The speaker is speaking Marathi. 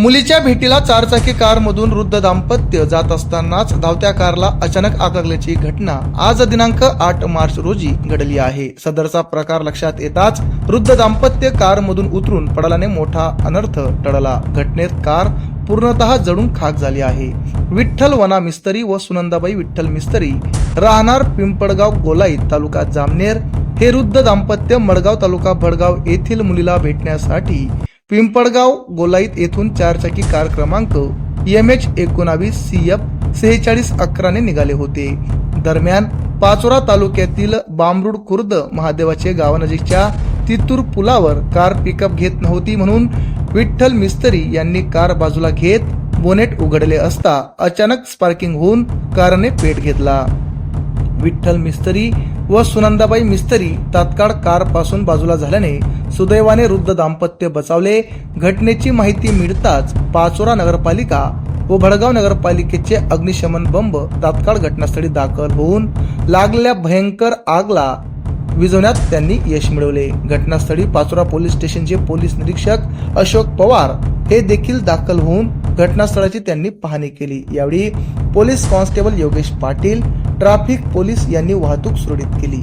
मुलीच्या भेटीला चारचाकी कारमधून वृद्ध दाम्पत्य जात असतानाच धावत्या कारला अचानक आग लागल्याची घटना आज दिनांक आठ मार्च रोजी घडली आहे. सदरचा प्रकार लक्षात येताच वृद्ध दाम्पत्य कारमधून उतरून पडल्याने मोठा अनर्थ टळला. घटनेत कार पूर्णतः जडून खाक झाली आहे. विठ्ठल वना मिस्त्री व सुनंदाबाई विठ्ठल मिस्त्री राहणार पिंपळगाव गोलाई तालुका जामनेर हे वृद्ध दाम्पत्य मडगाव तालुका भडगाव येथील मुलीला भेटण्यासाठी पिंपळगाव गोलाईत येथून चारचाकी कार क्रमांक एम एच एकोणावीस सी एफ सेहेचाळीस अकराने निघाले होते. दरम्यान पाचोरा तालुक्यातील बामरुड खुर्द महादेवाचे गावानजीकच्या तितूर पुलावर कार पिकअप घेत नव्हती म्हणून विठ्ठल मिस्त्री यांनी कार बाजूला घेत बोनेट उघडले असता अचानक स्पार्किंग होऊन कारने पेट घेतला. विठ्ठल मिस्त्री व सुनंदाबाई मिस्त्री तात्काळ कारपासून बाजूला झाल्याने सुदैवाने वृद्ध दाम्पत्य बचावले. घटनेची माहिती मिळताच पाचोरा नगरपालिका व भडगाव नगरपालिकेचे अग्निशमन बंब तात्काळ घटनास्थळी दाखल होऊन लागलेल्या भयंकर आगला विझवण्यात त्यांनी यश मिळवले. घटनास्थळी पाचोरा पोलीस स्टेशनचे पोलीस निरीक्षक अशोक पवार हे देखील दाखल होऊन घटनास्थळाची त्यांनी पाहणी केली. यावेळी police constable Yogesh Patil traffic police यांनी वाहतूक सुरळीत केली.